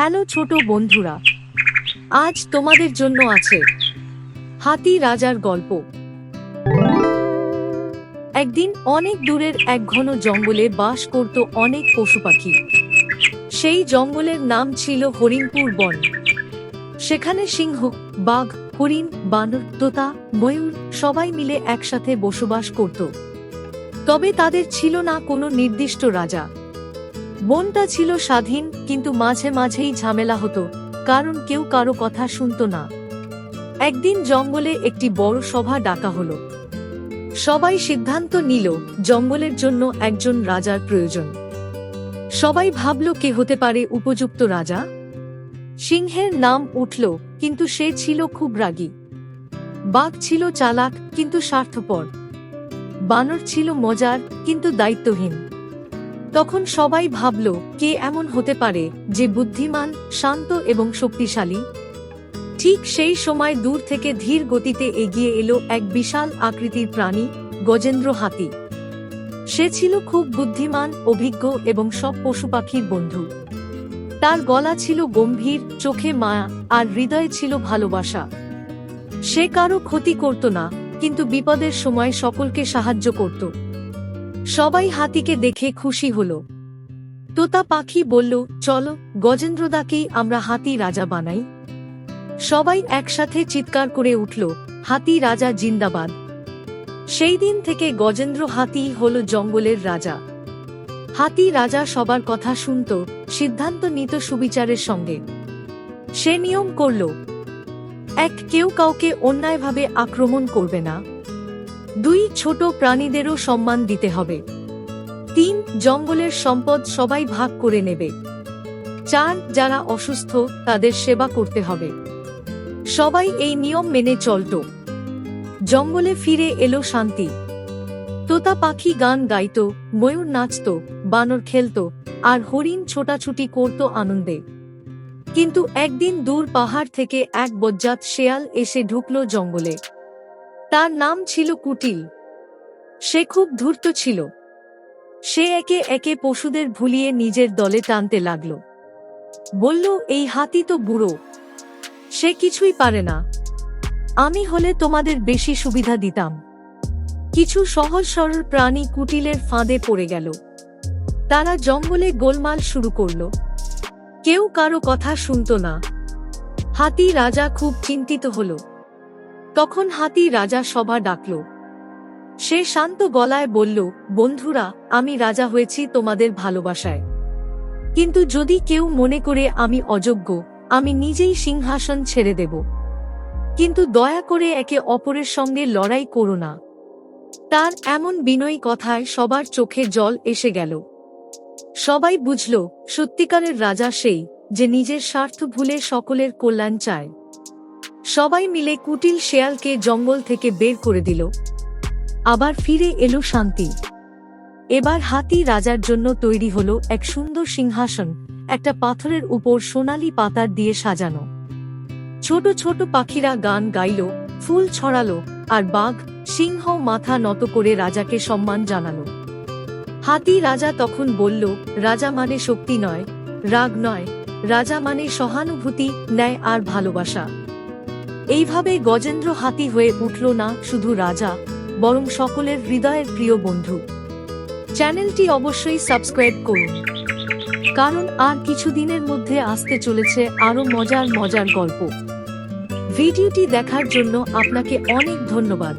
Hello ছোট বন্ধুরা, আজ তোমাদের জন্য আছে হাতি রাজার গল্প। একদিন অনেক দূরের এক ঘন জঙ্গলে বাস করত অনেক পশু পাখি। সেই জঙ্গলের নাম ছিল হরিণপুর বন। সেখানে সিংহ, বাঘ, হরিণ, বানর, তোতা, ময়ূর সবাই মিলে একসাথে বসবাস করত। তবে তাদের ছিল না কোনো নির্দিষ্ট রাজা। বনটা ছিল স্বাধীন, কিন্তু মাঝে মাঝেই ঝামেলা হতো, কারণ কেউ কারও কথা শুনতো না। একদিন জঙ্গলে একটি বড় সভা ডাকা হলো। সবাই সিদ্ধান্ত নিল, জঙ্গলের জন্য একজন রাজার প্রয়োজন। সবাই ভাবল, কে হতে পারে উপযুক্ত রাজা? সিংহের নাম উঠল, কিন্তু সে ছিল খুব রাগী। বাঘ ছিল চালাক, কিন্তু স্বার্থপর। বানর ছিল মজার, কিন্তু দায়িত্বহীন। তখন সবাই ভাবল, কে এমন হতে পারে যে বুদ্ধিমান, শান্ত এবং শক্তিশালী? ঠিক সেই সময় দূর থেকে ধীর গতিতে এগিয়ে এলো এক বিশাল আকৃতির প্রাণী, গজেন্দ্র হাতি। সে ছিল খুব বুদ্ধিমান, অভিজ্ঞ এবং সব পশু পাখির বন্ধু। তার গলা ছিল গম্ভীর, চোখে মায়া, আর হৃদয়ে ছিল ভালোবাসা। সে কারও ক্ষতি করত না, কিন্তু বিপদের সময় সকলকে সাহায্য করত। সবাই হাতিকে দেখে খুশি হল। তোতা পাখি বলল, চলো, গজেন্দ্রদাকেই আমরা হাতি রাজা বানাই। সবাই একসাথে চিৎকার করে উঠল, হাতি রাজা জিন্দাবাদ। সেই দিন থেকে গজেন্দ্র হাতি হল জঙ্গলের রাজা। হাতি রাজা সবার কথা শুনত, সিদ্ধান্ত নিত সুবিচারের সঙ্গে। সে নিয়ম করল, এক কেউ কাউকে অন্যায়ভাবে আক্রমণ করবে না। দুই ছোট প্রাণীদেরও সম্মান দিতে হবে। তিন, জঙ্গলের সম্পদ সবাই ভাগ করে নেবে। চার, যারা অসুস্থ, তাদের সেবা করতে হবে। সবাই এই নিয়ম মেনে চলত। জঙ্গলে ফিরে এলো শান্তি। তোতা পাখি গান গাইত, ময়ূর নাচত, বানর খেলত, আর হরিণ ছোটাছুটি করত আনন্দে। কিন্তু একদিন দূর পাহাড় থেকে এক বজ্জাত শেয়াল এসে ঢুকল জঙ্গলে। তার নাম ছিল কুটিল। সে খুব ধূর্ত ছিল। সে একে একে পশুদের ভুলিয়ে নিজের দলে টানতে লাগল। বলল, এই হাতি তো বুড়ো। সে কিছুই পারে না। আমি হলে তোমাদের বেশি সুবিধা দিতাম। কিছু সহজ সরল প্রাণী কুটিলের ফাঁদে পড়ে গেল। তারা জঙ্গলে গোলমাল শুরু করল। কেউ কারও কথা শুনত না। হাতি রাজা খুব চিন্তিত হল। তখন হাতি রাজা সভা ডাকল। সে শান্ত গলায় বলল, বন্ধুরা, আমি রাজা হয়েছি তোমাদের ভালোবাসায়। কিন্তু যদি কেউ মনে করে আমি অযোগ্য, আমি নিজেই সিংহাসন ছেড়ে দেব। কিন্তু দয়া করে একে অপরের সঙ্গে লড়াই করো না। তার এমন বিনয়ী কথায় সবার চোখে জল এসে গেল। সবাই বুঝল, সত্যিকারের রাজা সেই, যে নিজের স্বার্থ ভুলে সকলের কল্যাণ চায়। সবাই মিলে কুটিল শেয়ালকে জঙ্গল থেকে বের করে দিল। আবার ফিরে এলো শান্তি। এবার হাতি রাজার জন্য তৈরি হলো এক সুন্দর সিংহাসন, একটা পাথরের উপর সোনালি পাতার দিয়ে সাজানো। ছোট ছোট পাখিরা গান গাইল, ফুল ছড়ালো, আর বাঘ, সিংহ মাথা নত করে রাজাকে সম্মান জানালো। হাতি রাজা তখন বলল, রাজা মানে শক্তি নয়, রাগ নয়, রাজা মানে সহানুভূতি, ন্যায় আর ভালোবাসা। এইভাবে গজেন্দ্র হাতি হয়ে উঠল না শুধু রাজা, বরং সকলের হৃদয়ের প্রিয় বন্ধু। চ্যানেলটি অবশ্যই সাবস্ক্রাইব করুন, কারণ আর কিছুদিনের মধ্যে আসতে চলেছে আরও মজার মজার গল্প। ভিডিওটি দেখার জন্য আপনাকে অনেক ধন্যবাদ।